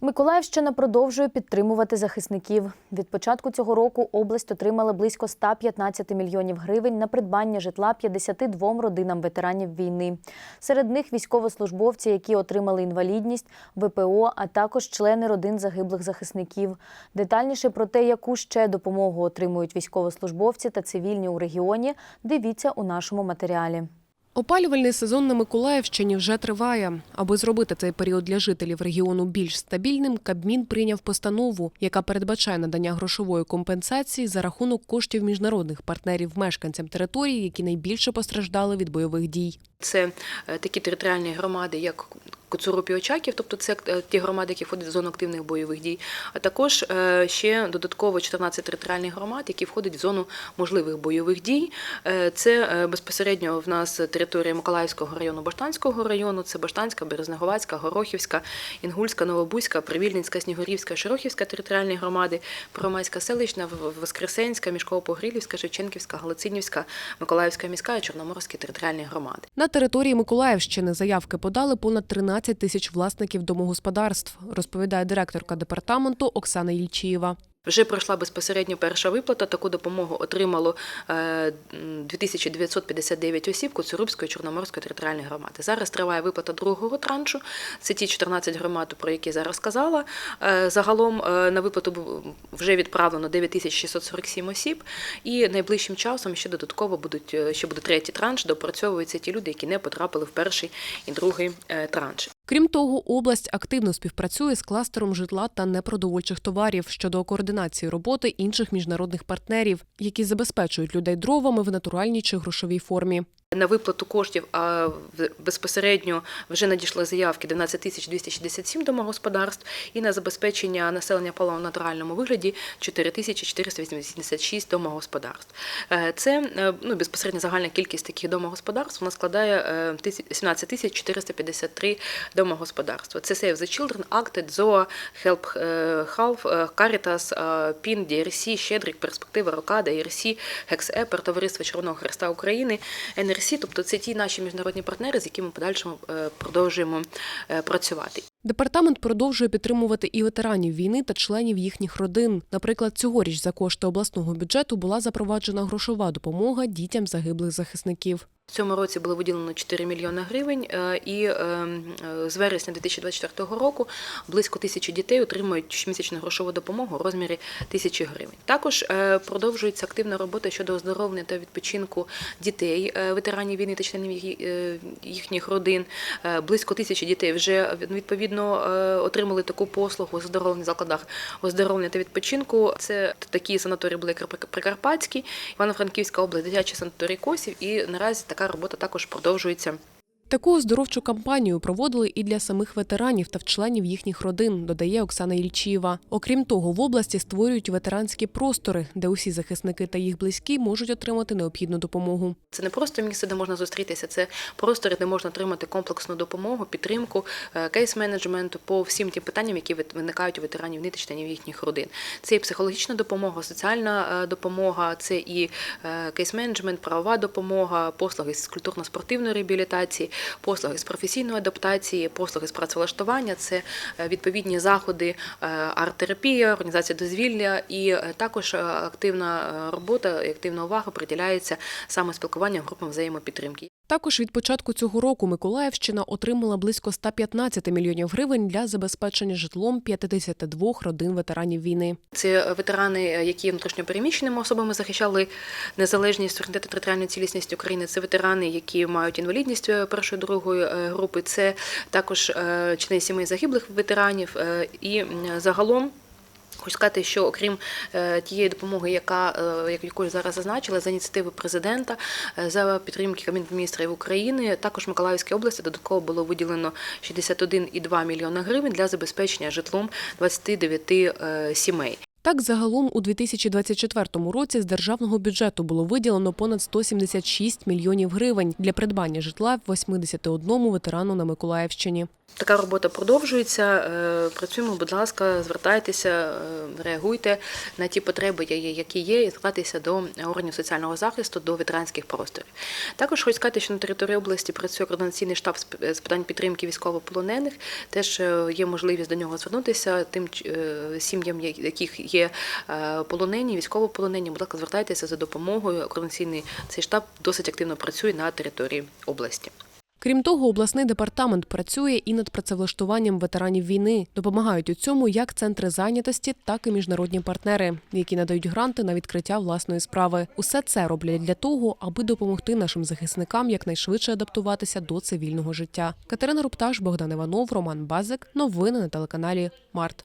Миколаївщина продовжує підтримувати захисників. Від початку цього року область отримала близько 115 мільйонів гривень на придбання житла 52 родинам ветеранів війни. Серед них військовослужбовці, які отримали інвалідність, ВПО, а також члени родин загиблих захисників. Детальніше про те, яку ще допомогу отримують військовослужбовці та цивільні у регіоні, дивіться у нашому матеріалі. Опалювальний сезон на Миколаївщині вже триває. Аби зробити цей період для жителів регіону більш стабільним, Кабмін прийняв постанову, яка передбачає надання грошової компенсації за рахунок коштів міжнародних партнерів мешканцям території, які найбільше постраждали від бойових дій. Це е, такі територіальні громади, як Коцуруб і Очаків, тобто це е, ті громади, які входять в зону активних бойових дій. А також е, ще додатково 14 територіальних громад, які входять в зону можливих бойових дій. Е, Це безпосередньо в нас територія Миколаївського району, Баштанського району, це Баштанська, Березнеговацька, Горохівська, Інгульська, Новобузька, Привільненська, Снігурівська, Широхівська територіальні громади, Первомайська селищна, Воскресенська, Мішково-Погрілівська, Шевченківська, Галицинівська, Миколаївська міська і Чорноморські територіальні громади. На території Миколаївщини заявки подали понад 13 тисяч власників домогосподарств, розповідає директорка департаменту Оксана Ільчієва. Вже пройшла безпосередньо перша виплата. Таку допомогу отримало е, м, 2959 осіб Коцурубської Чорноморської територіальної громади. Зараз триває виплата другого траншу. Це ті 14 громад, про які зараз сказала. Е, Загалом е, на виплату вже відправлено 9647 осіб, і найближчим часом ще додатково будуть е, ще буде третій транш. Допрацьовуються ті люди, які не потрапили в перший і другий е, транш. Крім того, область активно співпрацює з кластером житла та непродовольчих товарів щодо координації роботи інших міжнародних партнерів, які забезпечують людей дровами в натуральній чи грошовій формі. На виплату коштів а безпосередньо вже надійшли заявки 12 тисяч 267 домогосподарств і на забезпечення населення паливом в натуральному вигляді 4 тисячі 486 домогосподарств. Е, Це е, ну, безпосередньо загальна кількість таких домогосподарств вона складає е, 17 тисяч 453 домогосподарства. Це Save the Children, Acted, ZOA, Help е, Half, е, Caritas, е, PIN, DRC, Щедрик, Перспектива, Рокада, ERC, Хекс-Епер, Товариство Червоного Хреста України, НРС, тобто це ті наші міжнародні партнери, з якими подальшому е, продовжуємо е, працювати. Департамент продовжує підтримувати і ветеранів війни та членів їхніх родин. Наприклад, цьогоріч за кошти обласного бюджету була запроваджена грошова допомога дітям загиблих захисників. В цьому році було виділено 4 мільйони гривень, е, і е, е, з вересня 2024 року близько тисячі дітей отримують щомісячну грошову допомогу у розмірі тисячі гривень. Також е, продовжується активна робота щодо оздоровлення та відпочинку дітей, ветеранів війни та членів їхніх родин. Близько тисячі дітей вже відповідно е, отримали таку послугу в оздоровлених закладах оздоровлення та відпочинку. Це такі санаторії були Прикарпатський, Івано-Франківська область, дитячий санаторій Косів, і наразі така робота також продовжується. Таку оздоровчу кампанію проводили і для самих ветеранів та членів їхніх родин, додає Оксана Ільчієва. Окрім того, в області створюють ветеранські простори, де усі захисники та їх близькі можуть отримати необхідну допомогу. Це не просто місце, де можна зустрітися, це простори, де можна отримати комплексну допомогу, підтримку, е, кейс-менеджменту по всім тим питанням, які виникають у ветеранів та членів їхніх родин. Це і психологічна допомога, соціальна е, допомога, це і е, кейс-менеджмент, правова допомога, послуги з культурно-спортивної реабілітації, послуги з професійної адаптації, послуги з працевлаштування, це е, відповідні заходи е, арт-терапія, організація дозвілля і е, також активна робота і активна увага приділяється саме спілкуванням групам взаємопідтримки. Також від початку цього року Миколаївщина отримала близько 115 мільйонів гривень для забезпечення житлом 52 родин ветеранів війни. Це ветерани, які внутрішньо переміщеними особами захищали незалежність, суверенітет територіальну цілісність України. Це ветерани, які мають інвалідність е, першої другої е, групи. Це також е, члени сімей загиблих ветеранів. Е, І загалом. Хочу сказати, що окрім е, тієї допомоги, яка е, як- якою зараз зазначила, за ініціативи президента, е, за підтримки Кабінету міністрів України, також Миколаївській області додатково було виділено 61,2 мільйона гривень для забезпечення житлом 29 е, сімей. Так, загалом у 2024 році з державного бюджету було виділено понад 176 мільйонів гривень для придбання житла 81 ветерану на Миколаївщині. Така робота продовжується. Е, Працюємо, будь ласка, звертайтеся, е, реагуйте на ті потреби, які є, і звертайтеся до органів соціального захисту, до ветеранських просторів. Також хочу сказати, що на території області працює координаційний штаб з питань підтримки військовополонених. Теж е, є можливість до нього звернутися тим сім'ям, яких є е, полонені, військовополонені. Будь ласка, звертайтеся за допомогою. Координаційний цей штаб досить активно працює на території області. Крім того, обласний департамент працює і над працевлаштуванням ветеранів війни. Допомагають у цьому як центри зайнятості, так і міжнародні партнери, які надають гранти на відкриття власної справи. Усе це роблять для того, аби допомогти нашим захисникам якнайшвидше адаптуватися до цивільного життя. Катерина Рупташ, Богдан Іванов, Роман Базик. Новини на телеканалі Март.